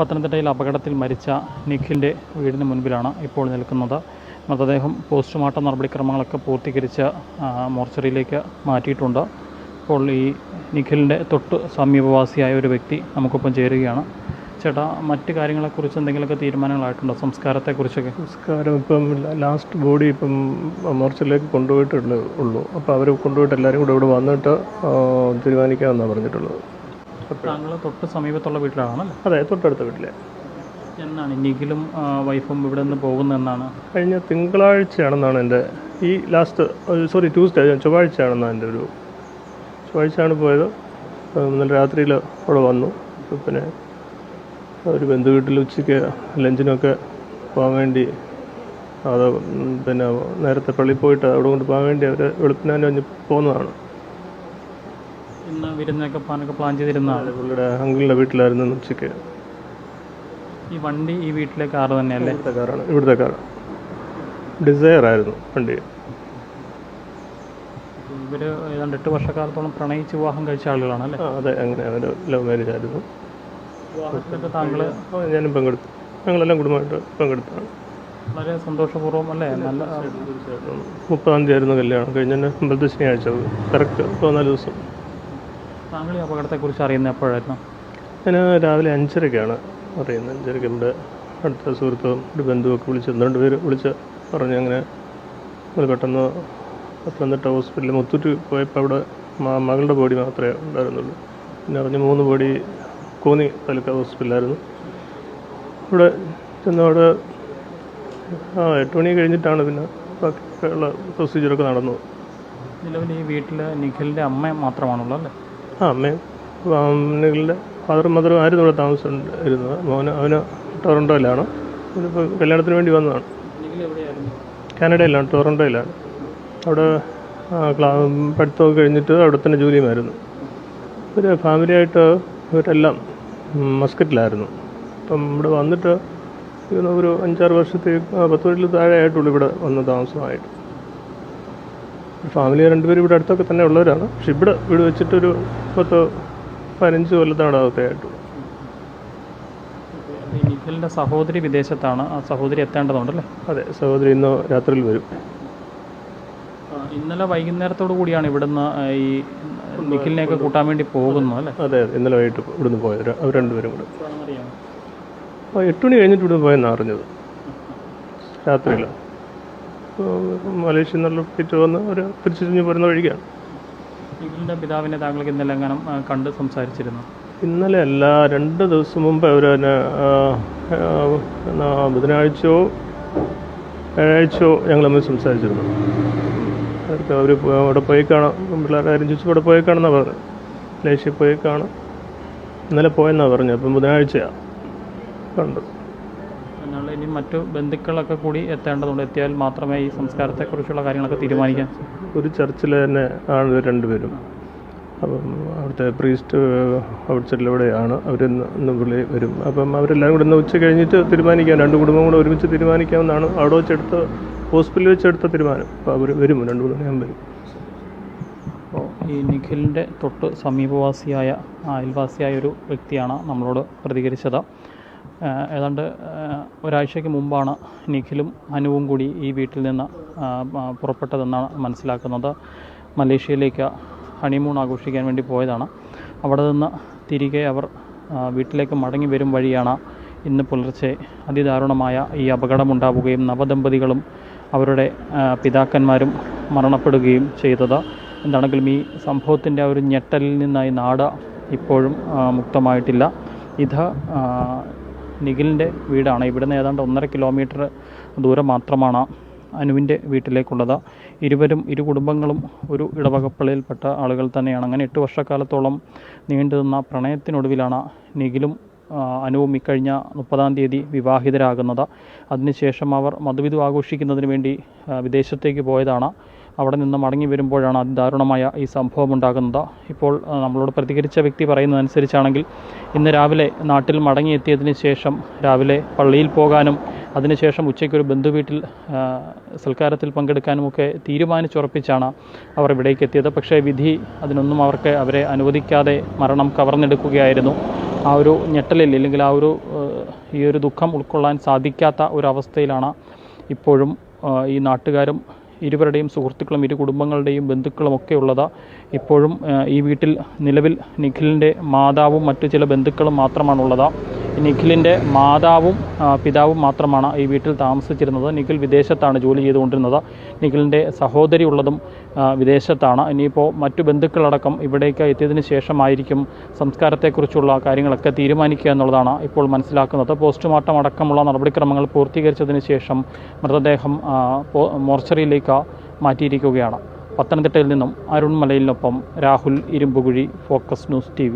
പത്തനംതിട്ടയിൽ അപകടത്തിൽ മരിച്ച നിഖിലിന്റെ വീടിന് മുൻപിലാണ് ഇപ്പോൾ നിൽക്കുന്നത്. മൃതദേഹം പോസ്റ്റ്മോർട്ടം നടപടിക്രമങ്ങളൊക്കെ പൂർത്തീകരിച്ച് മോർച്ചറിയിലേക്ക് മാറ്റിയിട്ടുണ്ട്. ഇപ്പോൾ ഈ നിഖിലിന്റെ തൊട്ട് സമീപവാസിയായ ഒരു വ്യക്തി നമുക്കൊപ്പം ചേരുകയാണ്. ചേട്ടാ മറ്റ് കാര്യങ്ങളെക്കുറിച്ച് എന്തെങ്കിലുമൊക്കെ തീരുമാനങ്ങളായിട്ടുണ്ടോ? സംസ്കാരത്തെക്കുറിച്ചൊക്കെ? സംസ്കാരം ഇപ്പം ലാസ്റ്റ് ബോഡി ഇപ്പം മോർച്ചറിലേക്ക് കൊണ്ടുപോയിട്ടുള്ളൂ ഉള്ളൂ. അപ്പോൾ അവർ കൊണ്ടുപോയിട്ട് എല്ലാവരും കൂടെ ഇവിടെ വന്നിട്ട് തീരുമാനിക്കാമെന്നാണ് പറഞ്ഞിട്ടുള്ളത്. താങ്കൾ തൊട്ട് സമീപത്തുള്ള വീട്ടിലാണല്ലേ? അതെ തൊട്ടടുത്ത വീട്ടിലെ. എന്നാണ് നിഖിലും വൈഫും ഇവിടെ നിന്ന് പോകുന്നതെന്നാണ്? കഴിഞ്ഞ തിങ്കളാഴ്ചയാണെന്നാണ് എന്റെ ഈ ലാസ്റ്റ് സോറി ട്യൂസ്ഡേ ചൊവ്വാഴ്ചയാണെന്നാണ് എന്റെ ഒരു ചൊവ്വാഴ്ചയാണ് പോയത്. ഇന്നലെ രാത്രിയിൽ അവിടെ വന്നു. പിന്നെ ഒരു ബന്ധു വീട്ടിൽ ഉച്ചയ്ക്ക് ലഞ്ചിനൊക്കെ പോകാൻ വേണ്ടി അത് പിന്നെ നേരത്തെ പള്ളിയിൽ പോയിട്ട് അവിടെ കൊണ്ട് പോകാൻ വേണ്ടി അവർ വെളുപ്പിനാൻ കഴിഞ്ഞ് പോകുന്നതാണ് ഇന്ന് വിരുന്നൊക്കെ പോകാനൊക്കെ പ്ലാൻ ചെയ്തിരുന്നതാണ് പുള്ളിയുടെ അങ്കിളിന്റെ വീട്ടിലായിരുന്നു ഉച്ചയ്ക്ക്. ഈ വണ്ടി ഈ വീട്ടിലെ കാറ് തന്നെയല്ലേ? ഇവിടുത്തെ കാറാണ് ഇവിടുത്തെ കാർ ഡിസയർ ആയിരുന്നു വണ്ടി. ഇവർ ഏതാണ്ട് എട്ട് വർഷക്കാലത്തോളം പ്രണയിച്ച് വിവാഹം കഴിച്ച ആളുകളാണല്ലേ? ആ അതെ അങ്ങനെ അവർ ലവ് മാരേജ് ആയിരുന്നു. വിവാഹത്തിലൊക്കെ താങ്കൾ ആ, ഞാനും പങ്കെടുത്തു. ഞങ്ങളെല്ലാം കുടുംബമായിട്ട് പങ്കെടുത്താണ്. വളരെ സന്തോഷപൂർവം അല്ലേ? നല്ല മുപ്പതാം തീയതി ആയിരുന്നു കല്യാണം. കഴിഞ്ഞ അമ്പലത്തെ ശനിയാഴ്ച കറക്റ്റ് പതിനാല് ദിവസം. താങ്കൾ ഈ അപകടത്തെക്കുറിച്ച് അറിയുന്നത് എപ്പോഴായിരുന്നു? ഞാൻ രാവിലെ അഞ്ചരയ്ക്കാണ് അറിയുന്നത്. അഞ്ചരയ്ക്ക് നമ്മുടെ അടുത്ത സുഹൃത്തും ഒരു ബന്ധുവൊക്കെ വിളിച്ച് രണ്ട് പേര് വിളിച്ച് പറഞ്ഞു അങ്ങനെ നമ്മൾ പെട്ടെന്ന് പത്തനംതിട്ട ഹോസ്പിറ്റലിൽ മുത്തൂറ്റ് പോയപ്പോൾ അവിടെ മകളുടെ ബോഡി മാത്രമേ ഉണ്ടായിരുന്നുള്ളൂ. പിന്നെ അറിഞ്ഞ് മൂന്ന് ബോഡി കോന്നി താലൂക്ക് ഹോസ്പിറ്റലായിരുന്നു ഇവിടെ ചെന്ന് അവിടെ ആ എട്ട് മണി കഴിഞ്ഞിട്ടാണ് പിന്നെ ബാക്കിയുള്ള പ്രൊസീജിയറൊക്കെ നടന്നത്. നിലവിൽ ഈ വീട്ടിൽ നിഖിലിന്റെ അമ്മ മാത്രമാണുള്ളത് അല്ലേ? ആ അമ്മയും നിങ്ങളുടെ ഫാദറും മദറും ആയിരുന്നു ഇവിടെ താമസം ഇരുന്നത് മോന് അവന് ടൊറന്റോയിലാണ് അവനിപ്പോൾ കല്യാണത്തിന് വേണ്ടി വന്നതാണ്. കാനഡയിലാണ് ടൊറന്റോയിലാണ് അവിടെ ക്ലാ പഠിത്തമൊക്കെ കഴിഞ്ഞിട്ട് അവിടെ തന്നെ ജോലിയുമായിരുന്നു. ഒരു ഫാമിലിയായിട്ട് ഇവരെല്ലാം മസ്കറ്റിലായിരുന്നു. അപ്പം ഇവിടെ വന്നിട്ട് ഒരു അഞ്ചാറ് വർഷത്തെ പത്ത് വർഷത്തിൽ താഴെ ആയിട്ടുള്ളൂ ഇവിടെ വന്ന് താമസമായിട്ട്. ഫാമിലി രണ്ടുപേരും ഇവിടെ അടുത്തൊക്കെ തന്നെ ഉള്ളവരാണ്. പക്ഷെ ഇവിടെ വീട് വെച്ചിട്ടൊരു പത്ത് പതിനഞ്ച് കൊല്ലത്താണ് നിഖിലിന്റെ സഹോദരി വിദേശത്താണ്. ആ സഹോദരി എത്തേണ്ടതുണ്ടല്ലേ? അതെ സഹോദരി ഇന്ന് രാത്രിയിൽ വരും. ഇന്നലെ വൈകുന്നേരത്തോടു കൂടിയാണ് ഇവിടുന്ന് ഈ നിഖിലിനെയൊക്കെ കൂട്ടാൻ വേണ്ടി പോകുന്നത് അല്ലേ? അതെ അതെ ഇന്നലെ വൈകിട്ട് ഇവിടുന്ന് പോയത്. അവർ രണ്ടുപേരും കൂടെ. എട്ട് മണി കഴിഞ്ഞിട്ട് ഇവിടുന്ന് പോയെന്നാണ് അറിഞ്ഞത്. രാത്രിയിൽ. മലേഷ്യയിൽ നിന്നുള്ള ഫ്ലൈറ്റ് വന്ന് അവർ തിരിച്ചു തിരിഞ്ഞ് പോരുന്ന വഴിക്കാണ്. നിങ്ങളുടെ പിതാവിനെ താങ്കൾക്ക് ഇന്നലെ അങ്ങനെ കണ്ട് സംസാരിച്ചിരുന്നു? ഇന്നലെ അല്ല രണ്ട് ദിവസം മുമ്പ് അവർ ബുധനാഴ്ചയോ വ്യാഴാഴ്ചയോ ഞങ്ങൾ തമ്മിൽ സംസാരിച്ചിരുന്നു. അവർക്ക് അവർ അവിടെ പോയി കാണാം. പിള്ളേരെ ആരും ചോദിച്ചു അവിടെ പോയി കാണുന്നാണ് പറഞ്ഞത് മലേഷ്യയിൽ പോയി കാണാം. ഇന്നലെ പോയെന്നാണ് പറഞ്ഞത് അപ്പം ബുധനാഴ്ചയാണ് കണ്ടത്. എന്നാൽ ഇനി മറ്റു ബന്ധുക്കളൊക്കെ കൂടി എത്തേണ്ടതുണ്ട്. എത്തിയാൽ മാത്രമേ ഈ സംസ്കാരത്തെക്കുറിച്ചുള്ള കാര്യങ്ങളൊക്കെ തീരുമാനിക്കാൻ ഒരു ചർച്ചിൽ തന്നെ ആണ് രണ്ടുപേരും. അപ്പം അവിടുത്തെ പ്രീസ്റ്റ് എവിടെയാണ് അവർ ഇന്ന് പുള്ളി വരും. അപ്പം അവരെല്ലാവരും കൂടെ ഇന്ന് ഉച്ച കഴിഞ്ഞിട്ട് തീരുമാനിക്കാം. രണ്ട് കുടുംബം കൂടെ ഒരുമിച്ച് തീരുമാനിക്കാമെന്നാണ് അവിടെ വെച്ചെടുത്ത ഹോസ്പിറ്റലിൽ വെച്ചെടുത്ത തീരുമാനം. അപ്പോൾ അവർ വരും രണ്ട് കുടുംബം മണിയാകുമ്പോൾ വരും. അപ്പോൾ ഈ നിഖിലിന്റെ തൊട്ട് സമീപവാസിയായ അയൽവാസിയായ ഒരു വ്യക്തിയാണ് നമ്മളോട് പ്രതികരിച്ചത്. ഏതാണ്ട് ഒരാഴ്ചയ്ക്ക് മുമ്പാണ് നിഖിലും അനുവും കൂടി ഈ വീട്ടിൽ നിന്ന് പുറപ്പെട്ടതെന്നാണ് മനസ്സിലാക്കുന്നത്. മലേഷ്യയിലേക്ക് ഹണിമൂൺ ആഘോഷിക്കാൻ വേണ്ടി പോയതാണ്. അവിടെ നിന്ന് തിരികെ അവർ വീട്ടിലേക്ക് മടങ്ങി വരും വഴിയാണ് ഇന്ന് പുലർച്ചെ അതിദാരുണമായ ഈ അപകടമുണ്ടാവുകയും നവദമ്പതികളും അവരുടെ പിതാക്കന്മാരും മരണപ്പെടുകയും ചെയ്തത്. എന്താണെങ്കിലും ഈ സംഭവത്തിന്റെ ആ ഒരു ഞെട്ടലിൽ നിന്നായി നാട് ഇപ്പോഴും മുക്തമായിട്ടില്ല. ഇത് നിഖിലിന്റെ വീടാണ്. ഇവിടുന്ന് ഏതാണ്ട് ഒന്നര കിലോമീറ്റർ ദൂരം മാത്രമാണ് അനുവിന്റെ വീട്ടിലേക്കുള്ളത്. ഇരുവരും ഇരു കുടുംബങ്ങളും ഒരു ഇടവകപ്പള്ളിയിൽപ്പെട്ട ആളുകൾ തന്നെയാണ്. അങ്ങനെ എട്ട് വർഷക്കാലത്തോളം നീണ്ടുനിന്ന പ്രണയത്തിനൊടുവിലാണ് നിഖിലും അനുവും ഇക്കഴിഞ്ഞ മുപ്പതാം തീയതി വിവാഹിതരാകുന്നത്. അതിനുശേഷം അവർ മധുവിധു ആഘോഷിക്കുന്നതിന് വേണ്ടി വിദേശത്തേക്ക് പോയതാണ്. അവിടെ നിന്ന് മടങ്ങി വരുമ്പോഴാണ് അതിദാരുണമായ ഈ സംഭവം ഉണ്ടാകുന്നത്. ഇപ്പോൾ നമ്മളോട് പ്രതികരിച്ച വ്യക്തി പറയുന്നതനുസരിച്ചാണെങ്കിൽ ഇന്ന് രാവിലെ നാട്ടിൽ മടങ്ങിയെത്തിയതിന് ശേഷം രാവിലെ പള്ളിയിൽ പോകാനും അതിനുശേഷം ഉച്ചയ്ക്ക് ഒരു ബന്ധുവീട്ടിൽ വീട്ടിൽ സൽക്കാരത്തിൽ പങ്കെടുക്കാനുമൊക്കെ തീരുമാനിച്ചുറപ്പിച്ചാണ് അവർ ഇവിടേക്ക് എത്തിയത്. പക്ഷേ വിധി അതിനൊന്നും അവർക്ക് അവരെ അനുവദിക്കാതെ മരണം കവർന്നെടുക്കുകയായിരുന്നു. ആ ഒരു ഞെട്ടലിൽ അല്ലെങ്കിൽ ആ ഒരു ഈ ഒരു ദുഃഖം ഉൾക്കൊള്ളാൻ സാധിക്കാത്ത ഒരു അവസ്ഥയിലാണ് ഇപ്പോഴും ഈ നാട്ടുകാരും ഇരുവരുടെയും സുഹൃത്തുക്കളും ഇരു കുടുംബങ്ങളുടെയും ബന്ധുക്കളും ഒക്കെ ഉള്ളതാ. ഇപ്പോഴും ഈ വീട്ടിൽ നിലവിൽ നിഖിലിന്റെ മാതാവും മറ്റു ചില ബന്ധുക്കളും മാത്രമാണുള്ളത്. നിഖിലിന്റെ മാതാവും പിതാവും മാത്രമാണ് ഈ വീട്ടിൽ താമസിച്ചിരുന്നത്. നിഖിൽ വിദേശത്താണ് ജോലി ചെയ്തുകൊണ്ടിരുന്നത്. നിഖിലിന്റെ സഹോദരി ഉള്ളതും വിദേശത്താണ്. ഇനിയിപ്പോൾ മറ്റു ബന്ധുക്കളടക്കം ഇവിടേക്ക് എത്തിയതിന് ശേഷമായിരിക്കും സംസ്കാരത്തെക്കുറിച്ചുള്ള കാര്യങ്ങളൊക്കെ തീരുമാനിക്കുക എന്നുള്ളതാണ് ഇപ്പോൾ മനസ്സിലാക്കുന്നത്. പോസ്റ്റ്മോർട്ടം അടക്കമുള്ള നടപടിക്രമങ്ങൾ പൂർത്തീകരിച്ചതിന് ശേഷം മൃതദേഹം മോർച്ചറിയിലേക്ക് മാറ്റിയിരിക്കുകയാണ്. പത്തനംതിട്ടയിൽ നിന്നും അരുൺമലയിലിനൊപ്പം Rahul Irumpukuzhi focus news T